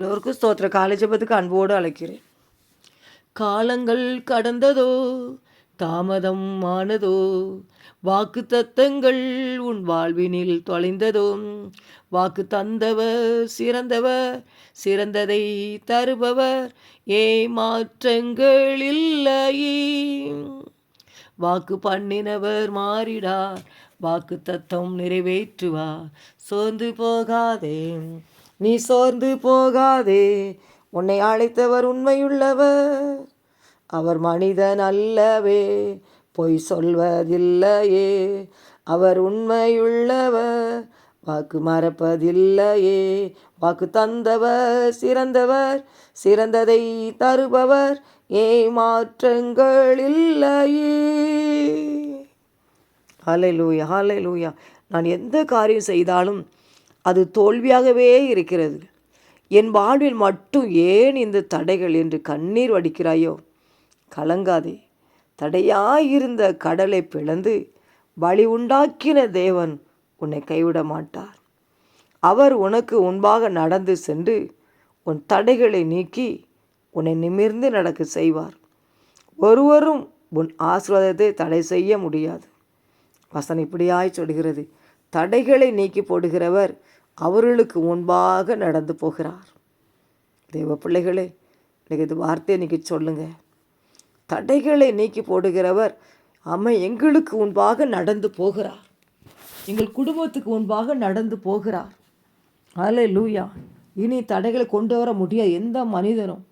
எல்லோருக்கும் ஸ்தோத்திர காலேஜபத்துக்கு அன்போடு அழைக்கிறேன். காலங்கள் கடந்ததோ தாமதம் ஆனதோ வாக்கு தத்தங்கள் உன் வாழ்வினில் தொலைந்ததோ வாக்கு தந்தவர் சிறந்தவர் சிறந்ததை தருபவர் ஏமாற்றங்கள் இல்லையே. வாக்கு பண்ணினவர் மாறிடார் வாக்கு தத்தம் நிறைவேற்றுவார் சோர்ந்து போகாதே. நீ சோர்ந்து போகாதே. உன்னை அழைத்தவர் உண்மையுள்ளவர். அவர் மனிதன் அல்லவே. பொய் சொல்வதில்லையே. அவர் உண்மையுள்ளவர். வாக்கு மறப்பதில்லையே. வாக்கு தந்தவர் சிறந்தவர் சிறந்ததை தருபவர். ஏமாற்றங்கள் இல்லையே. ஹாலை லூயா ஹாலை லூயா நான் எந்த காரியம் செய்தாலும் அது தோல்வியாகவே இருக்கிறது. என் வாழ்வில் மட்டும் ஏன் இந்த தடைகள் என்று கண்ணீர் வடிக்கிறாயோ? கலங்காதே. தடையாயிருந்த கடலை பிளந்து வழி உண்டாக்கின தேவன் உன்னை கைவிட மாட்டார். அவர் உனக்கு முன்பாக நடந்து சென்று உன் தடைகளை நீக்கி உன்னை நிமிர்ந்து நடக்க செய்வார். ஒருவரும் உன் ஆசீர்வாதத்தை தடை செய்ய முடியாது. வசனம் இப்படியாய் சொல்கிறது. தடைகளை நீக்கி போடுகிறவர் அவர்களுக்கு முன்பாக நடந்து போகிறார். தெய்வ பிள்ளைகளே இன்னைக்கு இது வார்த்தையை இன்றைக்கி சொல்லுங்க. தடைகளை நீக்கி போடுகிறவர் அம்மை எங்களுக்கு முன்பாக நடந்து போகிறார். எங்கள் குடும்பத்துக்கு முன்பாக நடந்து போகிறார். அதில் லூயா இனி தடைகளை கொண்டு வர முடியாது எந்த மனிதனும்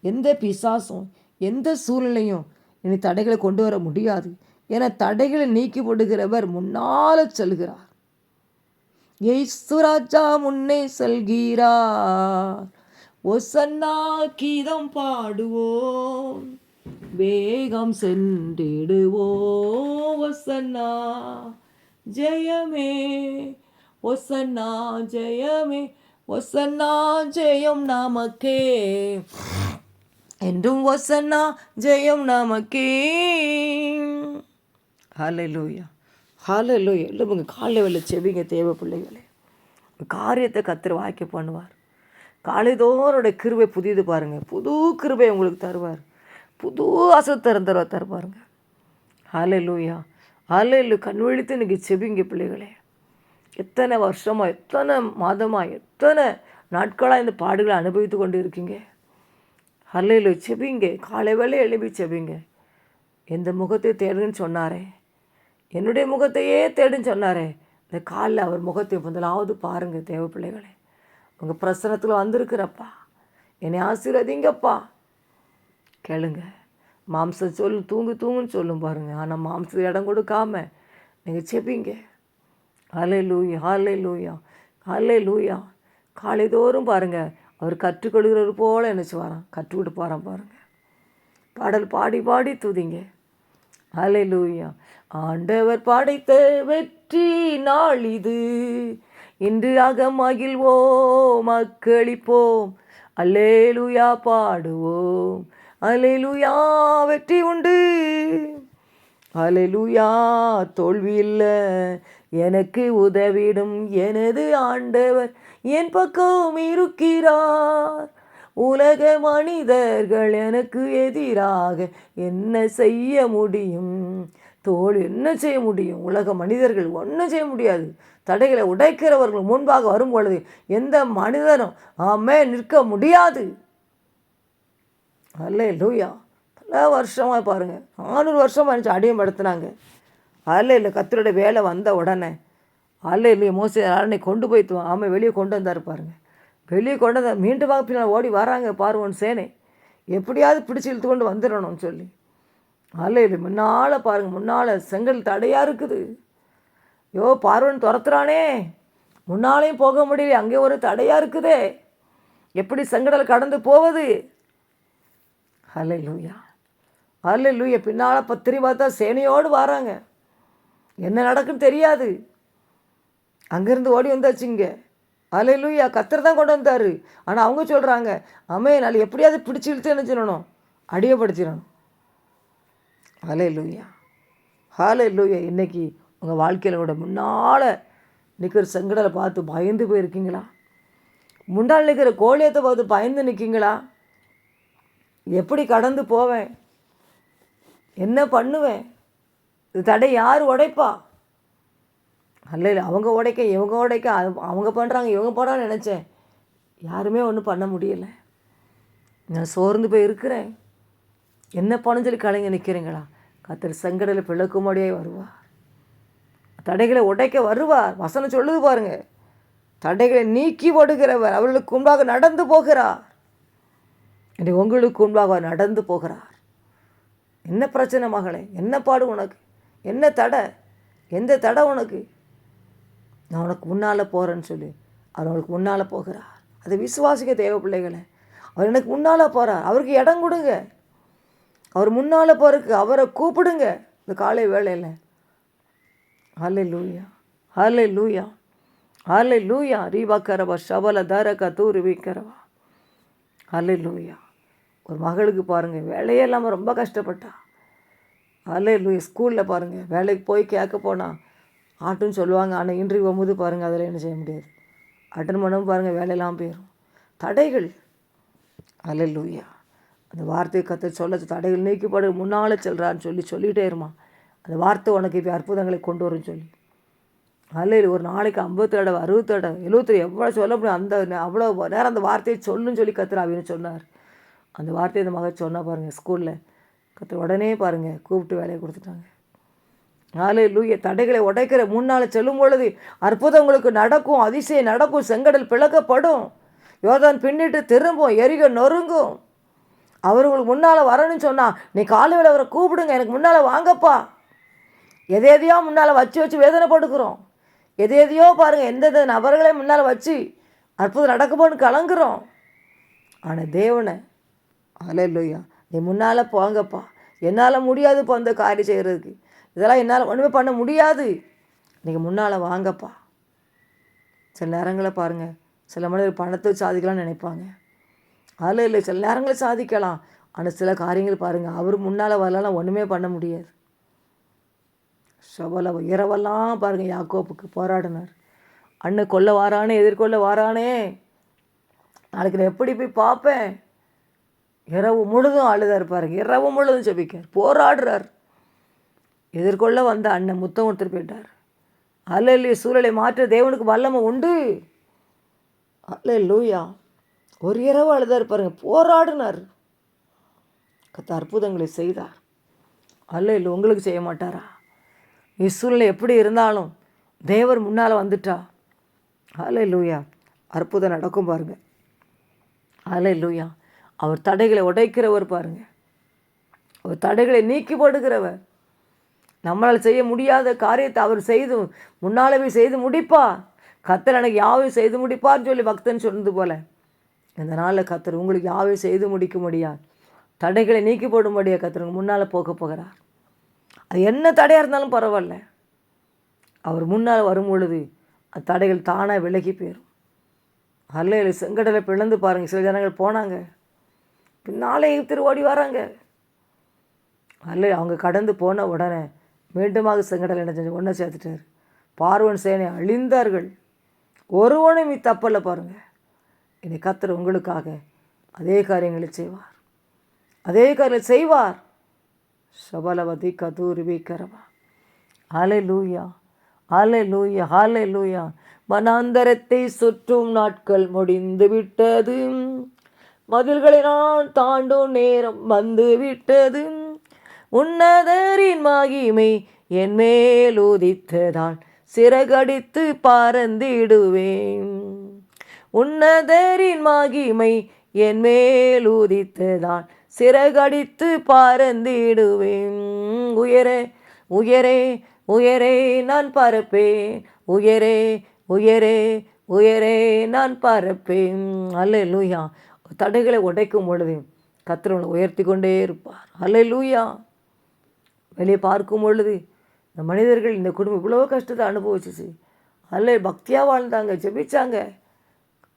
எந்த பிசாசும் எந்த சூழ்நிலையும் இனி தடைகளை கொண்டு வர முடியாது. என தடைகளை நீக்கி போடுகிறவர் முன்னால் செல்கிறார். ஏசுராஜா முன்னே செல்கிறார். ஒசன்னா கீதம் பாடுவோம். வேகம் சென்றிடுவோம். ஒசன்னா ஜெயமே. ஒசன்னா ஜெயமே. ஒசன்னா ஜெயம் நமக்கே. என்றும் ஒசன்னா ஜெயம் நமக்கே. ஹalleluya. ஹalleluya எல்லாம் உங்கள் காலை வேலை செவிங்க தேவ பிள்ளைகளே. காரியத்தை கத்திர வாய்க்க பண்ணுவார். காலைதோறுடைய கிருபை புதியது பாருங்கள் புது கிருவை உங்களுக்கு தருவார். புது அசை திறந்துருவா தருவாருங்க ஹாலே லூயா ஹாலே லூ கண் விழித்து இன்றைக்கி செவிங்க பிள்ளைகளே. எத்தனை வருஷமாக எத்தனை மாதமாக எத்தனை நாட்களாக இந்த பாடுகளை அனுபவித்து கொண்டு இருக்கீங்க ஹல்லையில் செபிங்க. காலை வேலை எழுப்பி செபிங்க. எந்த முகத்தை தேடுன்னு சொன்னாரே. என்னுடைய முகத்தையே தேடுன்னு சொன்னாரே. இந்த காலில் அவர் முகத்தை முதலாவது பாருங்கள் தேவ பிள்ளைகளே. உங்கள் பிரசனத்தில் வந்திருக்கிறப்பா. என்னை ஆசீர்வதிங்கப்பா. கேளுங்க. மாம்சம் சொல்லு தூங்கு தூங்குன்னு சொல்லும் பாருங்க. ஆனால் மாம்சம் இடம் கொடுக்காம நீங்கள் செப்பிங்க ஹாலே லூயா ஹாலே லூயா ஹாலே லூயா காலைதோறும் பாருங்க. அவர் கற்றுக்கொள்கிறவர் போல் நினச்சி வரான். கற்றுக்கிட்டு போகிறான் பாருங்க. பாடல் பாடி பாடி தூதிங்க. ஹலே ஆண்டவர் படைத்த வெற்றி நாள் இது. இன்று அகமகிழ்வோம் அக்களிப்போம். அல்லேலுயா பாடுவோம். அல்லேலுயா வெற்றி உண்டு. அலைலுயா தோல்வி இல்லை. எனக்கு உதவிடும் எனது ஆண்டவர் என் பக்கம் இருக்கிறார். உலக மனிதர்கள் எனக்கு எதிராக என்ன செய்ய முடியும்? தோல் என்ன செய்ய முடியும்? உலக மனிதர்கள் ஒன்றும் செய்ய முடியாது. தடைகளை உடைக்கிறவர்கள் முன்பாக வரும் பொழுது எந்த மனிதனும் ஆமே நிற்க முடியாது. அல்ல லூயா பல வருஷமாக பாருங்கள் நானூறு வருஷமாக இருந்துச்சு அடியப்படுத்தினாங்க அல்ல இல்லை கத்தரோட வேலை வந்த உடனே. அல்ல இல்லையே மோசி யாரனை கொண்டு போய் ஆமாம் வெளியே கொண்டு வந்தார் பாருங்க. வெளியே கொண்டு வந்தார் மீண்டும் பின்னால் ஓடி வராங்க பார்வன் சேனை. எப்படியாவது பிடிச்சி இழுத்து கொண்டு வந்துடணும்னு சொல்லி. அல்ல இல்லை முன்னால் பாருங்கள் முன்னால் செங்கல் தடையாக இருக்குது. யோ பார்வன் துரத்துறானே. முன்னாலேயும் போக முடியல அங்கே ஒரு தடையாக இருக்குதே. எப்படி செங்கடல் கடந்து போவது? அல்ல லூயா அல்ல லூயா பின்னால் பத்திரி பார்த்தா சேனையோடு வராங்க. என்ன நடக்குன்னு தெரியாது. அங்கேருந்து ஓடி வந்தாச்சுங்க ஹலே கத்தர் தான் கொண்டு வந்தார். ஆனால் அவங்க சொல்கிறாங்க அம்மே நாள் எப்படியாவது பிடிச்சி இழுத்து என்ன சொல்லணும் அடியப்படுத்திடணும் அலை லூயா ஹாலை லூயா இன்னைக்கு உங்கள் வாழ்க்கையில் கூட முன்னால் நிற்கிற செங்கடலை பார்த்து பயந்து போயிருக்கீங்களா? முன்னால் நிற்கிற கோழியத்தை பார்த்து பயந்து நிற்கிங்களா எப்படி கடந்து போவேன்? என்ன பண்ணுவேன்? இது தடை யார் உடைப்பா? அல்ல இல்லை அவங்க உடைக்க இவங்க உடைக்க அது அவங்க பண்ணுறாங்க இவங்க போடான்னு நினச்சேன். யாருமே ஒன்றும் பண்ண முடியலை. நான் சோர்ந்து போய் இருக்கிறேன். என்ன பண்ணு சொல்லி கலைங்க நிற்கிறீங்களா கத்தர் செங்கடலில் பிளக்கும்படியே வருவார். தடைகளை உடைக்க வருவார். வசனம் சொல்லுது பாருங்க. தடைகளை நீக்கி ஓடுகிறவர் அவர்களுக்கு முன்பாக நடந்து போகிறார். இன்றைக்கு உங்களுக்கு முன்பாக அவர் நடந்து போகிறார். என்ன பிரச்சனை மகளே? என்ன பாடு உனக்கு? என்ன தடை? எந்த தடை உனக்கு? நான் உனக்கு முன்னால் போகிறேன்னு சொல்லி. அவர் அவளுக்கு முன்னால் போகிறார். அதை விசுவாசிக்க தேவ பிள்ளைகளை. அவர் எனக்கு முன்னால் போகிறார் அவருக்கு இடம் கொடுங்க. அவர் முன்னால் போகிறதுக்கு அவரை கூப்பிடுங்க இந்த காலை வேலையில் ஹலே லூயா ஹலே லூயா ஹலே லூயா ரீவாக்கரவா ஷபல தாரக்கா தூரு வீக்கரவா ஹலே லூயா ஒரு மகளுக்கு பாருங்கள் வேலையே இல்லாமல் ரொம்ப கஷ்டப்பட்டா. ஹலே லூயா ஸ்கூலில் பாருங்கள் வேலைக்கு போய் கேட்க போனால் ஆட்டுன்னு சொல்லுவாங்க. ஆனால் இன்றைக்கு போகும்போது பாருங்கள் அதில் என்ன செய்ய முடியாது. அட்டன் பண்ணவும் பாருங்கள் வேலையெல்லாம் போயிடும் தடைகள். ஹலே லூயா அந்த வார்த்தையை கற்று சொல்ல தடைகள் நீக்கப்படு முன்னால் செல்கிறான்னு சொல்லி சொல்லிகிட்டே இருமா. அந்த வார்த்தை உனக்கு இப்போ அற்புதங்களை கொண்டு வரும்னு சொல்லி. அல்ல ஒரு நாளைக்கு ஐம்பத்தி தடவை அறுபத்தி தடவை எழுபத்தி எவ்வளோ சொல்ல முடியும் அந்த அவ்வளோ நேரம் அந்த வார்த்தையை சொல்லுன்னு சொல்லி கத்துற அப்படின்னு சொன்னார். அந்த வார்த்தையை இந்த மகள் சொன்னால் பாருங்கள் ஸ்கூலில். கத்து உடனே பாருங்கள் கூப்பிட்டு வேலையை கொடுத்துட்டாங்க. ஆலே லூய தடைகளை உடைக்கிற முன்னால் செல்லும் பொழுது அற்புதங்களுக்கு நடக்கும் அதிசயம் நடக்கும் செங்கடல் பிளக்கப்படும். யோதான் பின்னிட்டு திரும்பும் எரிக நொறுங்கும். அவர்களுக்கு முன்னால் வரணும்னு சொன்னால் நீ காலையில் அவரை கூப்பிடுங்க எனக்கு முன்னால் வாங்கப்பா. எதை எதையோ முன்னால் வச்சு வச்சு வேதனை படுக்கிறோம் எதை எதையோ பாருங்கள் எந்தெந்த நபர்களை முன்னால் வச்சு அற்புதம் நடக்குமோன்னு கலங்குறோம். ஆனால் தேவனை அலையா நீ முன்னால் போங்கப்பா. என்னால் முடியாதுப்பா அந்த காரியம் செய்கிறதுக்கு இதெல்லாம் என்னால் ஒன்றுமே பண்ண முடியாது. நீங்கள் முன்னால் வாங்கப்பா. சில நேரங்களில் பாருங்கள் சில மனிதர் பணத்தை சாதிக்கலாம்னு நினைப்பாங்க. அதில் இல்லை சில நேரங்களில் சாதிக்கலாம். ஆனால் சில காரியங்கள் பாருங்கள் அவர் முன்னால் வரலாம் ஒன்றுமே பண்ண முடியாது. சபல இரவெல்லாம் பாருங்கள் யாக்கோப்புக்கு போராடினார். அண்ணன் கொல்ல வாரானே எதிர்கொள்ள வாரானே. நாளைக்கு நான் எப்படி போய் பார்ப்பேன்? இரவு முழுதும் அழுதார் பாருங்க இரவு முழுதும் செபிக்கார் போராடுறார். எதிர்கொள்ள வந்த அண்ணன் முத்தம் கொடுத்துட்டு போயிட்டார். அல்ல சூழலை மாற்ற தேவனுக்கு வல்லமை உண்டு. அல்ல லூயா ஒரு இரவு அழுதார் பாருங்க போராடினார். கத்த அற்புதங்களை செய்தார். அல்ல இல்லை உங்களுக்கு செய்ய மாட்டாரா? நீ சூழ்நிலை எப்படி இருந்தாலும் தேவர் முன்னால் வந்துட்டா. அல்ல லூயா அற்புதம் நடக்கும் பாருங்க. அல்ல லூயா அவர் தடைகளை உடைக்கிறவர் பாருங்க. அவர் தடைகளை நீக்கி போடுகிறவர். நம்மளால் செய்ய முடியாத காரியத்தை அவர் செய்து முன்னாலவே செய்து முடிப்பா. கத்தர் எனக்கு யாவையும் செய்து முடிப்பார்னு சொல்லி பக்தன் சொன்னது போல. இந்த நாளில் கத்தர் உங்களுக்கு யாவையும் செய்து முடிக்க முடியாது தடைகளை நீக்கி போடும்படியாக கத்தர் முன்னால் போக போகிறார். அது என்ன தடையாக இருந்தாலும் பரவாயில்ல. அவர் முன்னால் வரும் பொழுது அந்த தடைகள் தானாக விலகி போயிடும் அல்ல செங்கடலை பிளந்து பாருங்கள் சில ஜனங்கள் போனாங்க. பின்னாலே திரு ஓடி வராங்க. அல்ல அவங்க கடந்து போன உடனே மீண்டுமாக செங்கடல் என்ன செஞ்சு ஒன்றை சேர்த்துட்டார். பார்வன் சேனை அழிந்தார்கள். ஒருவனும் இத்தப்பல்ல பாருங்கள் என்னை கத்தர் உங்களுக்காக அதே காரியங்களை செய்வார். அதே காரியம் செய்வார். சபலவதி கதூர்வி கரவா. ஆலை லூயா ஆலை லூயா ஆலை லூயா மனாந்தரத்தை சுற்றும் நாட்கள் முடிந்து விட்டது. மதில்களை நான் தாண்டும் நேரம் வந்து விட்டது. உன்னதரின் மகிமை என் மேல் உதித்ததால் சிறகடித்து பறந்திடுவேன். உன்னதரின் மகிமை என் மேல் உதித்ததால் சிறகடித்து பறந்திடுவேன். உயரே உயரே உயரே நான் பறப்பேன். உயரே உயரே உயரே நான் பறப்பேன். அல்லேலூயா. தடைகளை உடைக்கும் பொழுது கத்திரவனை உயர்த்தி கொண்டே இருப்பார். அல்ல லூயா வெளியே பார்க்கும் பொழுது இந்த மனிதர்கள் இந்த குடும்பம் இவ்வளோ கஷ்டத்தை அனுபவிச்சிச்சு. அல்ல பக்தியாக வாழ்ந்தாங்க ஜெபிச்சாங்க.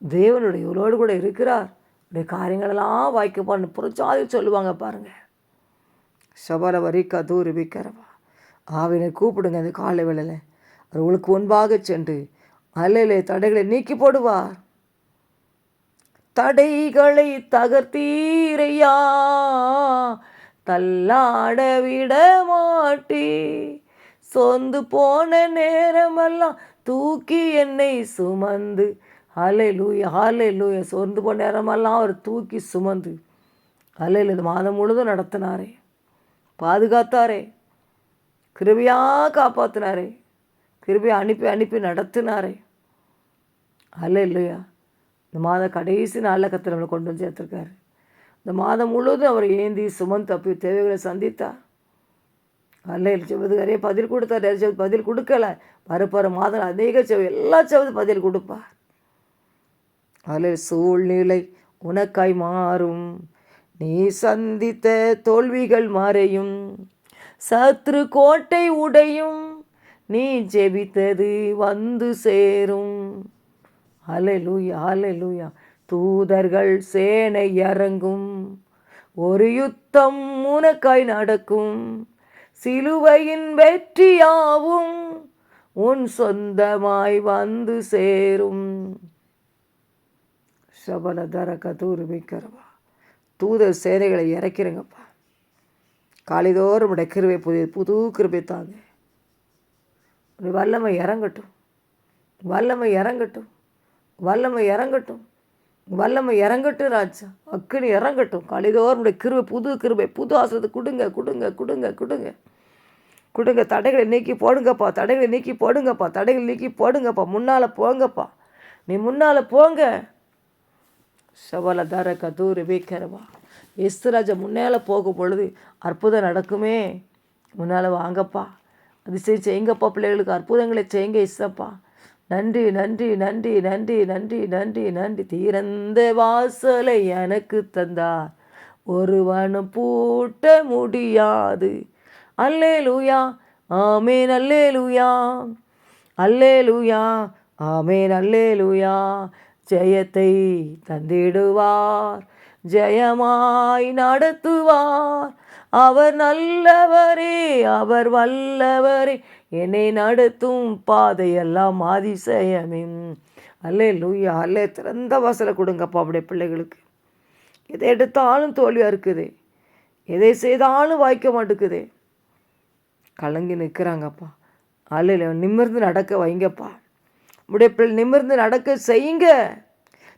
தேவனுடைய இவரோடு கூட இருக்கிறார். உடைய காரியங்களெல்லாம் வாய்க்கப்பான்னு புறச்சாதி சொல்லுவாங்க பாருங்க. சபல வரி கதூரி விக்கிறவா ஆவினை கூப்பிடுங்க அந்த காலை வேளையில். அவர் உங்களுக்கு முன்பாக சென்று அல்லையிலே தடைகளை நீக்கி போடுவார். தடைகளை தகர்த்தீரையா. தள்ளாட விட மாட்டி. சொந்து போன நேரமெல்லாம் தூக்கி என்னை சுமந்து. அலை லூயா ஹாலை லூயா சொந்து போன நேரமெல்லாம் அவர் தூக்கி சுமந்து. அலையில் இந்த மாதம் முழுதும் நடத்தினாரே. பாதுகாத்தாரே. கிருபியாக காப்பாற்றினாரே கிருபியை அனுப்பி அனுப்பி நடத்தினாரே. அல்ல இல்லையா இந்த மாத கடைசி நாளில் கத்திர நம்மளை கொண்டு வந்து சேர்த்துருக்காரு. இந்த மாதம் முழுவதும் அவர் ஏந்தி சுமந்து தப்பி தேவைகளை சந்தித்தார் அல்ல செவதுக்கு நிறைய பதில் கொடுத்தார். நிறைய செவது பதில் கொடுக்கல. வரப்போகிற மாதம் அநேக செவ எல்லா செவது பதில் கொடுப்பார். அதில் சூழ்நிலை உனக்காய் மாறும். நீ சந்தித்த தோல்விகள் மறையும். சத்ரு கோட்டை உடையும். நீ ஜெபித்தது வந்து சேரும். அலையலூயா அலையலூயா தூதர்கள் சேனை இறங்கும். ஒரு யுத்தம் உனக்காய் நடக்கும். சிலுவையின் வெற்றியாவும் உன் சொந்தமாய் வந்து சேரும். சபலதர கதூர் மிக்கரவா தூதர் சேனைகளை இறக்கிறங்கப்பா காலைதோறும் உடைய கிருவை புதிய புது கிருபை தாங்க. வல்லமை இறங்கட்டும். வல்லமை இறங்கட்டும். வல்லமை இறங்கட்டும். வல்லமை இறங்கட்டும் ராஜா. அக்குனி இறங்கட்டும். காலைதோறும் உடைய கிருவை புது கிருபை புது ஆசத்தை கொடுங்க கொடுங்க கொடுங்க கொடுங்க. கொடுங்க தடைகளை நீக்கி போடுங்கப்பா தடைகளை நீக்கி போடுங்கப்பா தடைகளை நீக்கி போடுங்கப்பா முன்னால் போங்கப்பா. நீ முன்னால் போங்க. சபல தர கதூர் வைக்கிறவா எஸ்துராஜா முன்னால் போகும் பொழுது அற்புதம் நடக்குமே. முன்னால் வாங்கப்பா. அதிசயம் செய்யுங்கப்பா பிள்ளைகளுக்கு அற்புதங்களை செய்யுங்க இசப்பா நன்றி நன்றி நன்றி நன்றி நன்றி நன்றி நன்றி. தீரந்த வாசலை எனக்கு தந்தார். ஒருவனும் பூட்ட முடியாது. அல்லே லூயா ஆமேன் அல்லே லூயா அல்லே லூயா ஆமேன் அல்லே லூயா ஜெயத்தை தந்திடுவார் ஜெயமாய் நடத்துவார். அவர் நல்லவரே அவர் வல்லவரே. என்னை நடத்தும் பாதையெல்லாம் அதிசயமே அல்லே லூயா அல்லே திறந்த வாசலை கொடுங்கப்பா அப்படியே பிள்ளைகளுக்கு. எதை எடுத்தாலும் தோல்வியாக இருக்குது எதை செய்தாலும் வாய்க்க மாட்டேக்குது. கலங்கி நிற்கிறாங்கப்பா. அல்ல நிமிர்ந்து நடக்க வைங்கப்பா. உடைய பிள்ளை நிமிர்ந்து நடக்க செய்யுங்க.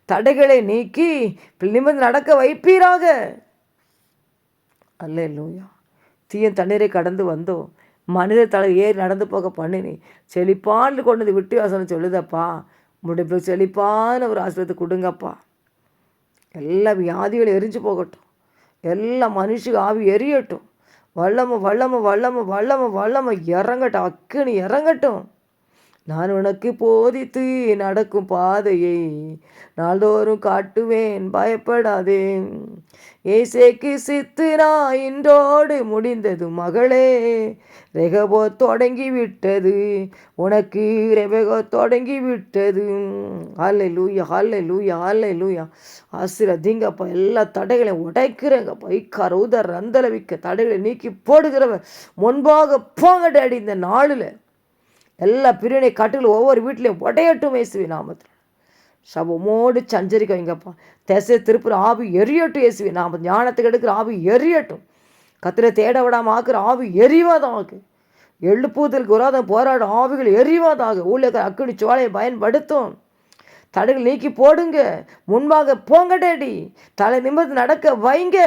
தடைகளை நீக்கி நிமிர்ந்து நடக்க வைப்பீராக. அல்ல லூயா தீயன் தண்ணீரை கடந்து வந்தோம். மனித தலை ஏறி நடந்து போக பண்ணினி செழிப்பான்னு கொண்டு வந்து விட்டு வாசனம் சொல்லுதப்பா முடிப்பு செழிப்பான ஒரு ஆசிரியத்தை கொடுங்கப்பா. எல்லா வியாதிகளும் எரிஞ்சு போகட்டும். எல்லா மனுஷங்க ஆவி எரியட்டும். வல்லம வல்லம வல்லம வல்லம வல்லம இறங்கட்டும். அக்குன்னு இறங்கட்டும். நான் உனக்கு போதித்து நடக்கும் பாதையை நாள்தோறும் காட்டுவேன். பயப்படாதே. ஏசேக்கு சித்துனா இன்றோடு முடிந்தது மகளே. ரெகபோ தொடங்கி விட்டது உனக்கு ரெபகோ தொடங்கி விட்டது ஹாலை லூயா ஹாலை லூயா ஹாலை லூயா ஆசிரதிங்கப்பா எல்லா தடைகளையும் உடைக்கிறேங்கப்பா. இக்கார உதர் ரந்தலவிக்க தடைகளை நீக்கி போடுகிறவன் முன்பாக போங்க டேடி இந்த நாளில். எல்லா பிரிவினை கட்டுகள் ஒவ்வொரு வீட்லேயும் உடையட்டும் இயேசுவி நாமத்தில். சபமோடு சஞ்சரிக்க வைங்கப்பா. திசை திருப்புற ஆவி எரியட்டும் இயேசுவி நாம ஞானத்துக்கு எடுக்கிற ஆவி எரியட்டும். கத்திர தேட விடாம ஆக்குற ஆவி எரிவாதாக. எழுப்புதலுக்கு உராதம் போராடும் ஆவிகள் எரிவாதாக. ஊழியர் அக்கடி சோலையை பயன்படுத்தும். தடைகள் நீக்கி போடுங்க. முன்பாக போங்க டேடி தலை நிமிர்ந்து நடக்க வைங்க.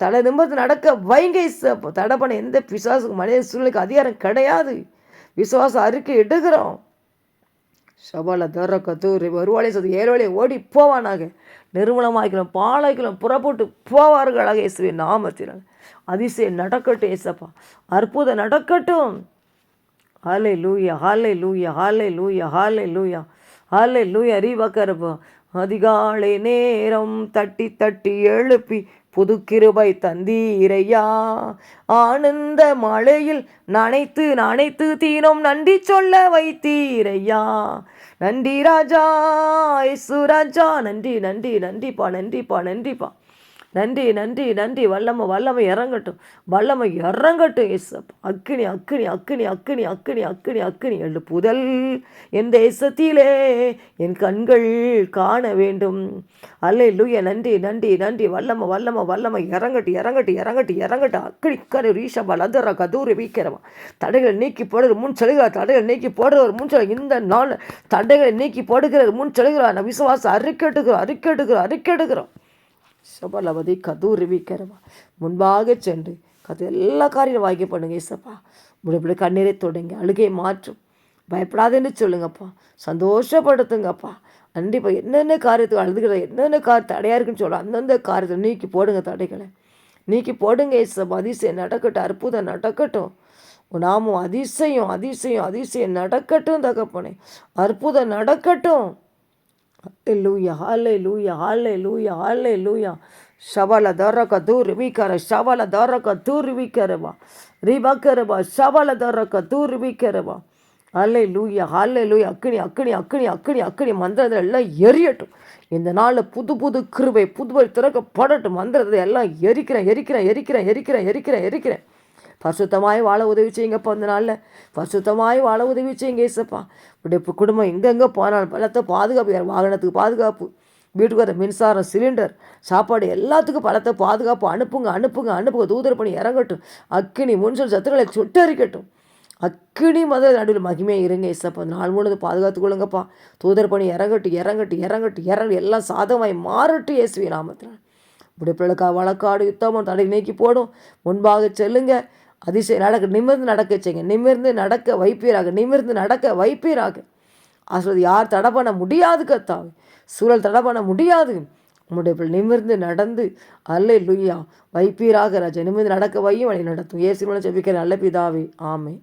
தலை நிமிர்ந்து நடக்க வைங்க இசப்போ தடை பண்ண எந்த பிசாசுக்கு மனித சூழ்நிலைக்கு அதிகாரம் கிடையாது. விசுவாசம் அறிக்கை எடுக்கிறோம். சபால தர கத்தூரி வருவாளே சது ஏழுவழி ஓடி போவானாக. நிர்மலமாக்கிறோம் பாலாய்க்கிறோம் புறப்பட்டு போவார்களாக இயேசுவின் நாமத்தினால். அதிசயம் நடக்கட்டும் இயேசப்பா. அற்புதம் நடக்கட்டும். ஹாலே லூயா ஹாலே லூயா ஹாலே லூயா ஹாலே லூயா ஹாலே லூயா ரீவக்கரப்பா அதிகாலை நேரம் தட்டி தட்டி எழுப்பி புது கிருபை தந்தீரையா ஆனந்த மழையில் நனைத்து நனைத்து தீனம் நன்றி சொல்ல வைத்தீரையா. நன்றி ராஜா இசு ராஜா நன்றி நன்றி நன்றிப்பா நன்றிப்பா நன்றிப்பா. நன்றி நன்றி நன்றி. வல்லமை வல்லமை இறங்கட்டும். வல்லமை இறங்கட்டும் ஏசப்பா. அக்கினி அக்கினி அக்கினி அக்கினி அக்கினி அக்கினி அக்கினி எழு புதல் என் தேசத்திலே என் கண்கள் காண வேண்டும். அல்லே லூய நன்றி நன்றி நன்றி. வல்லமை வல்லமை வல்லமை. இறங்கட்டு இறங்கட்டு இறங்கட்டு இறங்கட்டு. அக்கினி கரு ரீஷபா அதுர கதூரி வீக்கிறவா தடைகளை நீக்கி போடுற முன் செலுகிறார் தடைகளை நீக்கி போடுற ஒரு முன் செலு இந்த நாள் தடைகளை நீக்கி போடுகிறார் முன் செலுகிறார் நான் விசுவாசம் அறிக்கெடுக்கிறோம் அறிக்கெடுக்கிறோம் அறிக்கெடுக்கிறோம். சபலவதி கதூரிவிக்கிறவா. முன்பாக சென்று கது எல்லா காரியம் வாங்கி பண்ணுங்க ஏசப்பா. இப்படி கண்ணீரை தொடங்க அழுகை மாற்றும். பயப்படாதுன்னு சொல்லுங்கப்பா. சந்தோஷப்படுத்துங்கப்பா. கண்டிப்பாக என்னென்ன காரியத்துக்கு அழுதுகிற என்னென்ன கார் தடையாக இருக்குன்னு சொல்ல அந்தந்த காரியத்தை நீக்கி போடுங்க தடைகளை. நீக்கி போடுங்க ஈசப்பா அதிசயம் நடக்கட்டும் அற்புதம் நடக்கட்டும். நாமும் அதிசயம் அதிசயம் அதிசயம் நடக்கட்டும் தகப்பனே. அற்புதம் நடக்கட்டும். ஹல்லேலூயா ஹல்லேலூயா ஹல்லேலூயா ஹல்லேலூயா சவல தரக்க தூர்விக்கர சவல தரக்க தூர்விக்கரவா ரிபக்கரவா சவல தரக்க தூர்விக்கரவா அலை லூயா ஹாலே லூயா அக்கினி அக்கினி அக்கினி அக்கினி அக்கினி மந்திரத்தை எல்லாம் எரியட்டும் இந்த நாளில் புது புது கிருவை புதுவை திறக்கப்படட்டும் மந்திரத்தை எல்லாம் எரிக்கிறேன் எரிக்கிறேன் எரிக்கிறேன் எரிக்கிறேன் எரிக்கிறேன் எரிக்கிறேன் பரிசுத்தமாய் வாழ உதவி செய்யுங்கப்பா அந்த நாளில். பரிசுத்தமாய் வாழ உதவி செய்யுங்க ஏசப்பா இப்படி இப்போ குடும்பம் எங்கெங்கே போனாலும் பலத்தை பாதுகாப்பு வாகனத்துக்கு பாதுகாப்பு வீட்டுக்கு வர மின்சாரம் சிலிண்டர் சாப்பாடு எல்லாத்துக்கும் பலத்தை பாதுகாப்பு அனுப்புங்க அனுப்புங்க அனுப்புங்க. தூதர் பண்ணி இறங்கட்டும். அக்கினி முன்சொல் சத்துக்களை சுட்டரிக்கட்டும். அக்கினி மத நடுவில் மகிமையாக இருங்க ஏசப்பா நாள் முழுது பாதுகாத்து கொள்ளுங்கப்பா. தூதர் பணி இறங்கட்டு இறங்கட்டு இறங்கட்டு இறங்கு எல்லாம் சாதமாய் மாறட்டு இயேசுவி நாமத்தில் இப்படி பிள்ளைக்கா வழக்காடு யுத்தமும் தடை நீக்கி போடும். முன்பாக செல்லுங்க. அதிசயம் நடக்க நிமிர்ந்து நடக்க செய்யுங்க நிமிர்ந்து நடக்க வைப்பீராக. நிமிர்ந்து நடக்க வைப்பீராக. அசல் யார் தடை பண்ண முடியாது கத்தாவே சூழல் தடை பண்ண முடியாது. உம்முடைய பிள்ளை நிமிர்ந்து நடந்து அல்ல லுய்யா வைப்பீராக ராஜா. நிமிர்ந்து நடக்க வையும் வழி நடத்தும். ஏசி மூலம் செபிக்கிற நல்ல பிதாவே. ஆமே